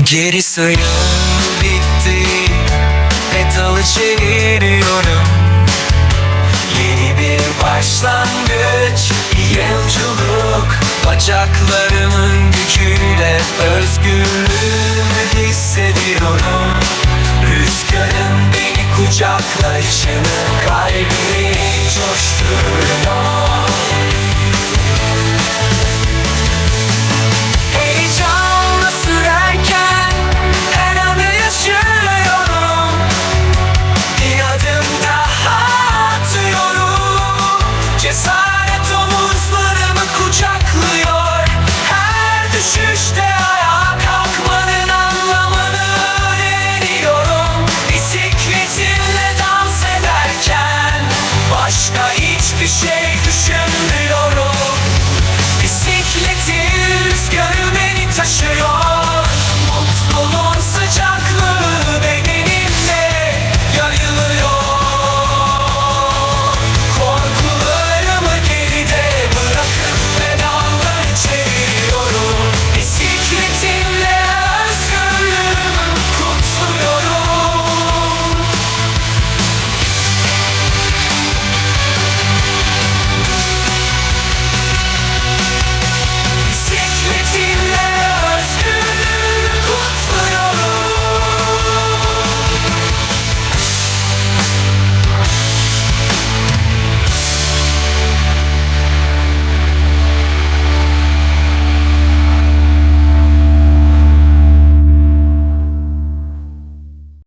Gerisi yol bitti. Petalı çeviriyorum Yeni bir başlangıç Yolculuk. Bacaklarımın gücüyle Özgürlüğümü hissediyorum. Rüzgarın beni kucaklayışını Kalbimi coşturuyor.